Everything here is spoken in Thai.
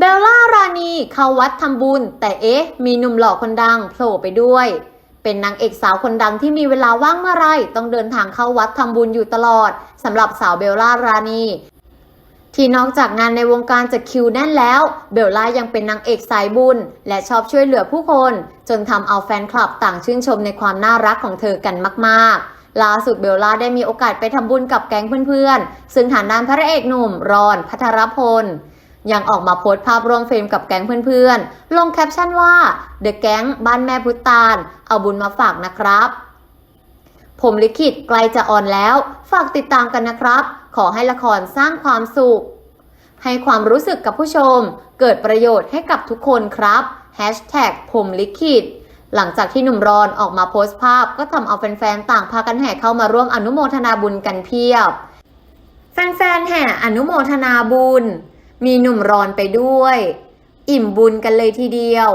เบลล่ารานีเข้าวัดทำบุญ แต่เอ๊ะ มีหนุ่มหล่อคนดังโผล่ไปด้วย เป็นนางเอกสาวคนดังที่มีเวลาว่างเมื่อไรต้องเดินทางเข้าวัดทำบุญอยู่ตลอดสำหรับสาวเบลล่ารานีที่นอกจากงานในวงการจะคิวแน่นแล้ว เบลล่ายังเป็นนางเอกสายบุญ และชอบช่วยเหลือผู้คน จนทำเอาแฟนคลับต่างชื่นชมในความน่ารักของเธอกันมากๆล่าสุดเบลล่าได้มีโอกาสไปทำบุญกับแก๊งเพื่อนๆ ซึ่งฐานด้านพระเอกหนุ่มรอนพัทรพล ยังออกมาโพสต์ภาพร่วมเฟรมกับแก๊งเพื่อนๆ ลงแคปชั่นว่า The แก๊งบ้านแม่พุตานเอาบุญมาฝากนะครับ ผมลิขิตใกล้จะออนแล้ว ฝากติดตามกันนะครับ ขอให้ละครสร้างความสุข ให้ความรู้สึกกับผู้ชม เกิดประโยชน์ให้กับทุกคนครับ Hashtag ผมลิขิตหลังจากที่หนุ่มรอนออกมาโพสต์ภาพ ก็ทำเอาแฟนๆ ต่างพากันแห่เข้ามาร่วมอนุโมทนาบุญกันเพียบ แฟนๆ แห่อนุโมทนาบุญ มีหนุ่มรอนไปด้วย อิ่มบุญกันเลยทีเดียว